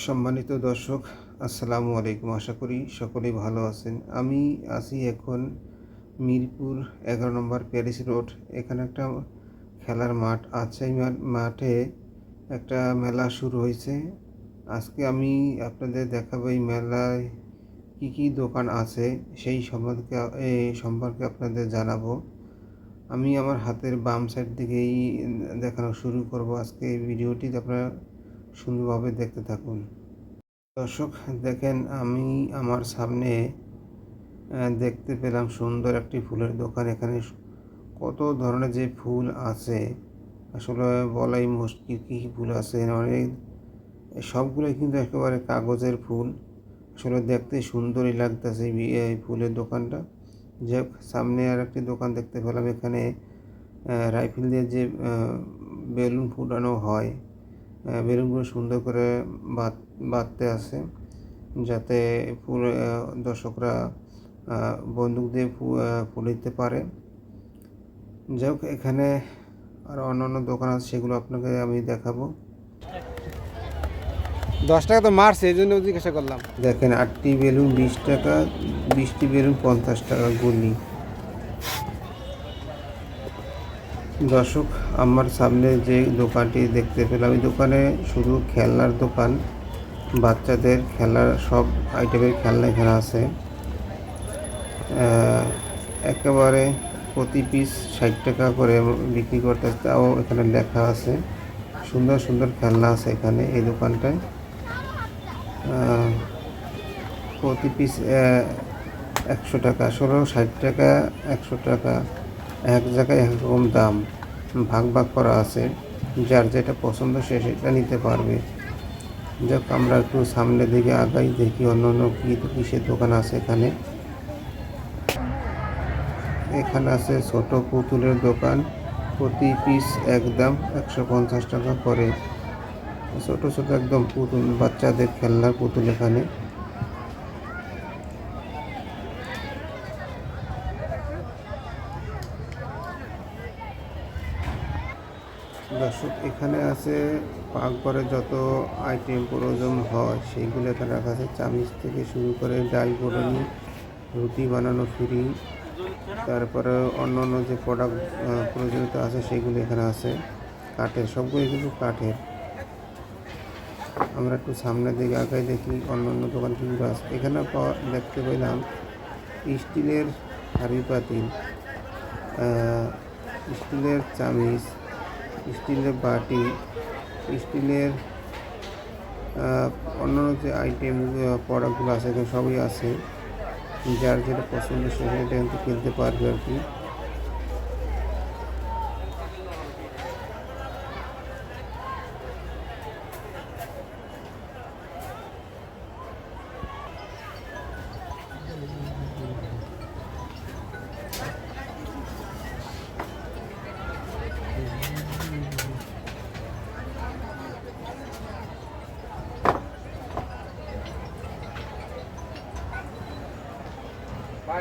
সম্মানিত দর্শক, আসসালামু আলাইকুম। আশা করি সকলেই ভালো আছেন। আমি আছি এখন মিরপুর এগারো নম্বর প্যারিস রোড। এখানে একটা খেলার মাঠ আছে। মাঠে একটা মেলা শুরু হয়েছে। আজকে আমি আপনাদের দেখাবো এই মেলায় কী কী দোকান আছে, সেই সম্পর্কে সম্পর্কে আপনাদের জানাব। আমি আমার হাতের বাম সাইড থেকেই দেখানো শুরু করব আজকে এই ভিডিওটি। আপনারা সুন্দরভাবে দেখতে থাকুন। দর্শক, দেখেন আমি আমার সামনে দেখতে পেলাম সুন্দর একটি ফুলের দোকান। এখানে কত ধরনের যে ফুল আছে, আসলে বলাই মুশকিল কী কী ফুল আছে অনেক সবগুলোই কিন্তু একেবারে কাগজের ফুল। আসলে দেখতে সুন্দরই লাগতেছে এই ফুলের দোকানটা। যে সামনে আর একটি দোকান দেখতে পেলাম। এখানে রাইফেল দিয়ে যে বেলুন ফুটানো হয় বেলুনগুলো সুন্দর করে বাঁধ বাঁধতে আছে যাতে ফুল দর্শকরা বন্দুক দিয়ে ফু- আহ, ফুল দিতে পারে। যাই হোক এখানে আর অন্যান্য দোকান আছে সেগুলো আপনাকে আমি দেখাবো। দশ টাকা তো মারছে এই জন্য জিজ্ঞাসা করলাম। দেখেন আটটি বেলুন বিশ টাকা বিশটি বেলুন পঞ্চাশ টাকা গুলি দর্শক, আমার সামনে যে দোকানটি দেখতে পেলাম, এই দোকানে শুধু খেলনার দোকান, বাচ্চাদের খেলার সব আইটেমের খেলনা এখানে আছে। একেবারে প্রতি পিস ষাট টাকা করে বিক্রি করতে তাও এখানে লেখা আছে, সুন্দর সুন্দর খেলনা আছে এখানে, এই দোকানটায়। প্রতি পিস একশো টাকা, ষোলো, ষাট টাকা, একশো টাকা। এক জায়গায় এক রকম দাম ভাগ ভাগ করা আছে, যার যেটা পছন্দ সে সেটা নিতে পারবে। যাক, আমরা একটু সামনের দিকে আগাই, দেখি অন্য অন্য কী কিসের দোকান আছে এখানে। এখানে আছে ছোট পুতুলের দোকান, প্রতি পিস একদম একশো পঞ্চাশ টাকা করে। ছোট ছোট একদম পুতুল, বাচ্চাদের খেলনার পুতুল এখানে। দর্শক, এখানে আছে পাকঘরে যত আইটেম প্রয়োজন হয় সেইগুলো এখানে রাখা আছে চামিচ থেকে শুরু করে ডাল গোড়ানি রুটি বানানো ফ্রি, তারপরে অন্য অন্য যে প্রোডাক্ট প্রয়োজনীয়তা আছে সেগুলো এখানে আছে। কাঠের সবগুলো কিন্তু কাঠের। আমরা একটু সামনের দিকে আগাই দেখি অন্য অন্য দোকান কিন্তু আছে এখানে দেখতে পেলাম স্টিলের হাঁড়ি পাতিল স্টিলের চামিচ স্টিলের বাটি, স্টিলের অন্যান্য যে আইটেম প্রোডাক্টগুলো আছে এখানে সবই আছে। যার যেটা পছন্দ সেটা কিন্তু কিনতে পারবে আর কি।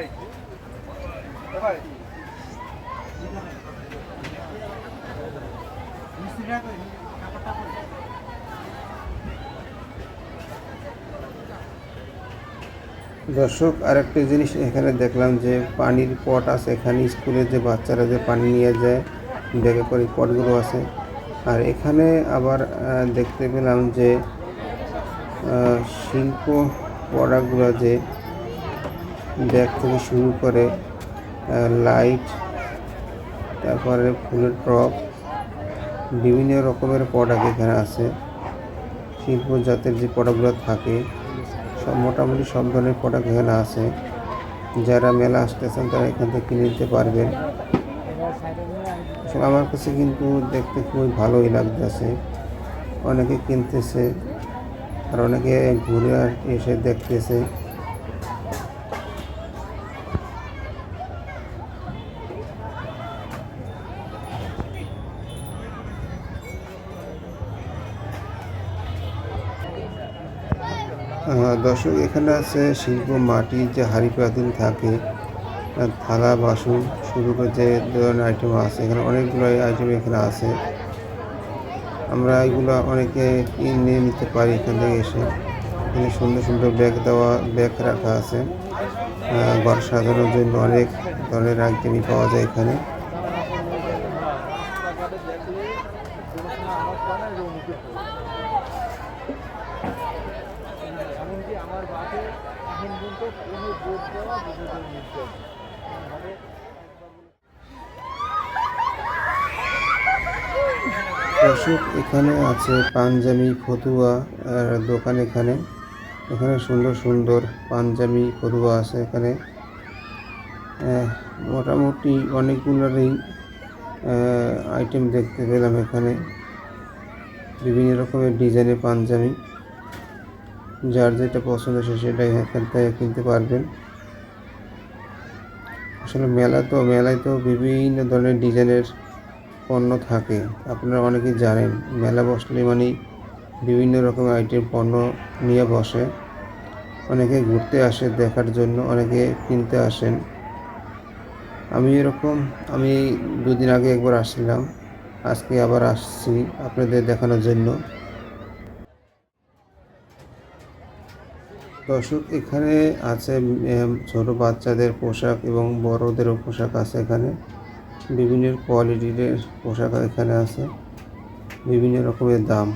ভাই। ভাই। দর্শক, আরেকটা জিনিস এখানে দেখলাম যে পানির পট আছে। এখানে স্কুলে যে বাচ্চারা যে পানি নিয়ে যায়, ব্যাগে করে পটগুলো আছে। আর এখানে আবার দেখতে পেলাম যে শিল্প প্রোডাক্টগুলো যে ব্যাগ থেকে শুরু করে লাইট তারপরে ফুলের টপ বিভিন্ন রকমের প্রোডাক্ট এখানে আছে। শিল্প জাতের যে প্রোডাক্টগুলো থাকে, সব মোটামুটি সব ধরনের প্রোডাক্ট এখানে আছে। যারা মেলা আসতেছেন তারা এখান থেকে কিনে নিতে পারবেন। আসলে আমার কাছে কিন্তু দেখতে খুবই ভালোই লাগতেছে। অনেকে কিনতেছে, আর অনেকে ঘুরে এসে দেখতেছে। দর্শক, এখানে আছে শিল্প মাটির যে হাঁড়ি পাতিল থাকে থালা, বাসন, শুরু করে যে ধরনের আইটেম আছে, এখানে অনেকগুলো আইটেম এখানে আছে। আমরা এগুলো অনেকে কিনে নিতে পারি এখান থেকে এসে। এখানে সুন্দর সুন্দর ব্যাগ দেওয়া, ব্যাগ রাখা আছে। ঘর সাজানোর জন্য অনেক ধরনের আইটেমই পাওয়া যায় এখানে। এমনকি এখন পর্যন্ত কোনো বোর্ড দেওয়া বিদ্যুতের নির্দেশ এখানে আছে পাঞ্জাবি ফতুয়া দোকান এখানে। এখানে সুন্দর সুন্দর পাঞ্জাবি ফতুয়া আছে এখানে। মোটামুটি অনেকগুলোরই আইটেম দেখতে পেলাম এখানে। বিভিন্ন রকমের ডিজাইনের পাঞ্জাবি। যার যেটা পছন্দ সে সেটাই এখান থেকে কিনতে পারবেন। আসলে মেলা তো, মেলায় তো বিভিন্ন ধরনের ডিজাইনের পণ্য থাকে। আপনারা অনেকেই জানেন, মেলা বসলে মানে বিভিন্ন রকম আইটেম পণ্য নিয়ে বসে। অনেকে ঘুরতে আসে দেখার জন্য, অনেকে কিনতে আসেন। আমি এরকম, আমি দুদিন আগে একবার আসছিলাম। আজকে আবার আসছি আপনাদের দেখানোর জন্য। দর্শক, এখানে আছে ছোট বাচ্চাদের পোশাক এবং বড়দেরও পোশাক আছে এখানে। বিভিন্ন কোয়ালিটির পোশাক এখানে আছে। বিভিন্ন রকমের দাম।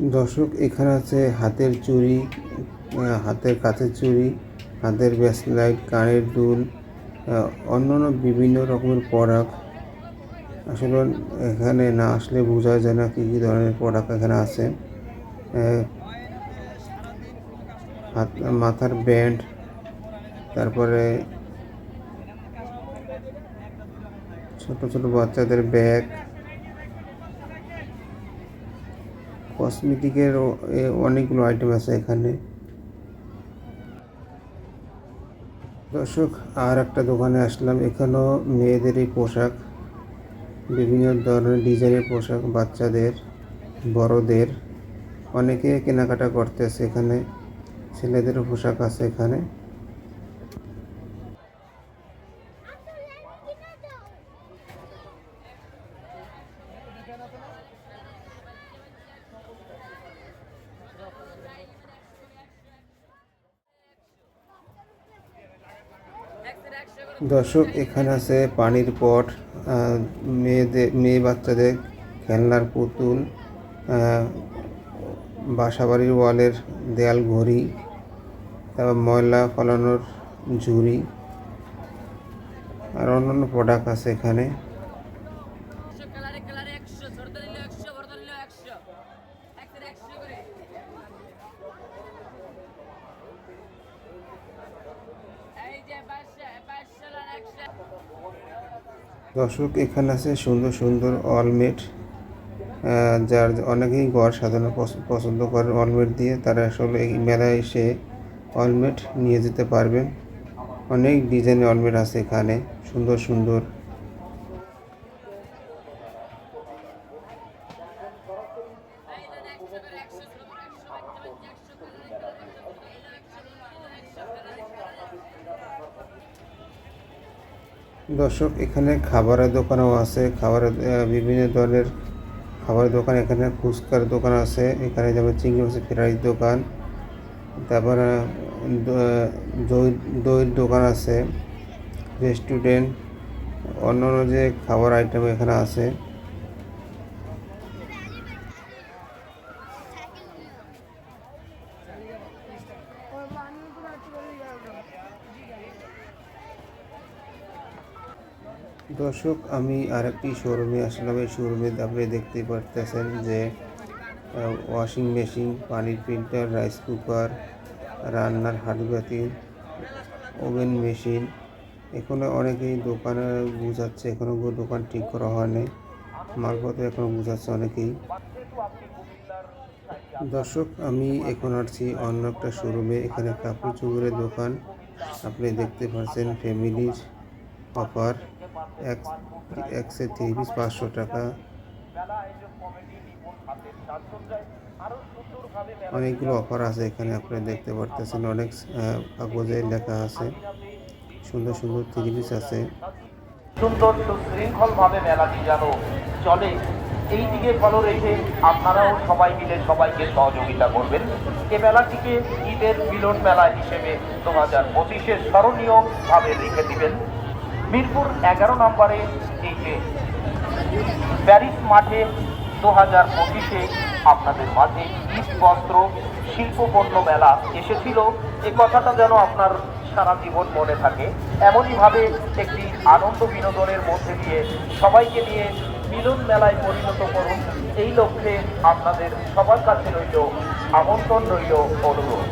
দর্শক, এখানে আছে হাতের চুড়ি হাতের কাছের চুড়ি, হাতের ব্যাসলাইট কানের দুল অন্যান্য বিভিন্ন রকমের প্রোডাক্ট আসলে এখানে না আসলে বোঝা যায় না কী কী ধরনের প্রোডাক্ট এখানে আছে। হাত, মাথার ব্যান্ড, তারপরে ছোট ছোট বাচ্চাদের ব্যাগ কসমেটিকের অনেকগুলো আইটেম আছে এখানে। দর্শক, আর একটা দোকানে আসলাম। এখানেও মেয়েদেরই পোশাক, বিভিন্ন ধরনের ডিজাইনের পোশাক, বাচ্চাদের, বড়দের। অনেকে কেনাকাটা করতেছে এখানে, ছেলেদেরও পোশাক আছে এখানে। দর্শক, এখানে আছে পানির পট মেয়েদের, মেয়ে বাচ্চাদের খেলনার পুতুল বাসা বাসাবাড়ির ওয়ালের দেয়াল ঘড়ি, তারপর ময়লা ফলানোর ঝুড়ি, আর অন্যান্য প্রোডাক্ট আছে এখানে একশো কালারে কালারে একশো ছোট নিলে একশো বড় নিলে একশো একশো একশো করে এই যে বাইশশো বাইশশো আর একশো দর্শক এখানে আছে সুন্দর সুন্দর অলমেট যার অনেকেই ঘর সাজানো পছ- পছন্দ করেন অলমেট দিয়ে তারা আসলে এই মেলায় এসে অলমেট নিয়ে যেতে পারবেন অনেক ডিজাইনের অলমেট আছে এখানে সুন্দর সুন্দর এই দেন একশো করে একশো ছোট করে একশো বাচ্চা বাচ্চা একশো কালারে কালারে একশো ছোট নিলে একশো বড় নিলে একশো কালারে কালারে দর্শক, এখানে খাবারের দোকানও আছে। খাবারের বিভিন্ন ধরনের খাবারের দোকান, এখানে ফুচকার দোকান আছে। এখানে যেমন চিংড়ি মাছের ফ্রাইয়ের দোকান। তারপর দই, দইয়ের দোকান আছে, রেস্টুরেন্ট। অন্য অন্য যে খাবার আইটেম এখানে আছে। দর্শক, আমি আরেকটি শোরুমে আসলাম। এই শোরুমে আপনি দেখতে পারতেছেন যে ওয়াশিং মেশিন পানির ফিল্টার রাইস কুকার রান্নার হাঁড়িবাতি ওভেন মেশিন এখানে অনেকেই দোকানে বুঝাচ্ছে এখনও দোকান ঠিক করা হয়নি মালপত্র এখনও বুঝাচ্ছে অনেকেই। দর্শক, আমি এখন আসছি অন্য একটা শোরুমে এখানে কাপড় চোপড়ের দোকান। আপনি দেখতে পাচ্ছেন ফ্যামিলির অফার এক এক পাঁচশো টাকা। অনেকগুলো অফার আছে এখানে আপনি দেখতে পারতেছেন। অনেক কাগজে লেখা আছে। সুন্দর সুন্দর থ্রি পিস আছে। সুন্দর, সুশৃঙ্খলভাবে মেলাটি যেন চলে। এই দিকে ফলো রেখে আপনারাও সবাই মিলে সবাইকে সহযোগিতা করবেন। এ মেলাটিকে ঈদের মিলন মেলা হিসেবে দু হাজার পঁচিশে স্মরণীয়ভাবে রেখে দিবেন। মিরপুর এগারো নম্বরে এই যে প্যারিস মাঠে দু হাজার পঁচিশে আপনাদের মাঝে ঈদ বস্ত্র, শিল্পপণ্য মেলা এসেছিল। এ কথাটা যেন আপনার সারা জীবন মনে থাকে। এমনইভাবে একটি আনন্দ বিনোদনের মধ্যে দিয়ে সবাইকে নিয়ে মিলন মেলায় পরিণত করুন। এই লক্ষ্যে আপনাদের সবার কাছে রইল আমন্ত্রণ, রইল অনুরোধ।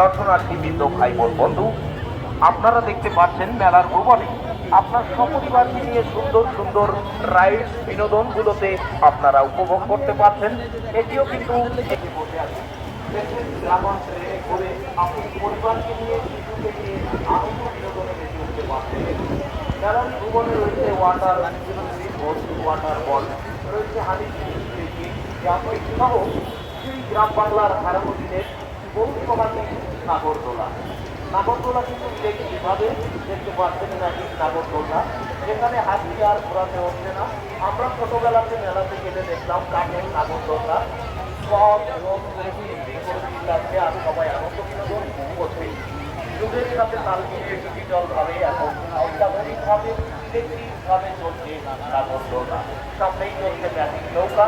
দর্শনার্থী বৃন্দ ভাই বোন বন্ধু, আপনারা দেখতে পাচ্ছেন মেলার ভুবনে আপনার সপরিবারকে নিয়ে সুন্দর সুন্দর রাইডস, বিনোদনগুলোতে আপনারা উপভোগ করতে পারছেন। এটিও কিন্তু একটি বসে আছে ঘুরে আপনি পরিবারকে নিয়ে আনন্দ উঠতে পারছেন রয়েছে ওয়াটার ওয়াটার রয়েছে সেই গ্রাম বাংলার হারানো দিনের পৌরসভাকে নাগরদোলা নাগরদোলা কিন্তু ইলেকট্রিকভাবে দেখতে পাচ্ছেন নাকি নাগরদোলা। যেখানে হাতি আর ঘোরাতে হচ্ছে না। আমরা ছোটবেলাতে মেলাতে গেলে দেখলাম কাঠের নাগরদোলা। সব এবং লাগছে আর সবাই আনন্দ বিনোদন করছে। যুগের সাথে তাল মিলিয়ে ডিজিটাল ভাবে এখন অত্যাধুনিকভাবে ইলেকট্রিকভাবে চলছে নাগরদোলা। সামনেই চলছে ম্যাজিক নৌকা।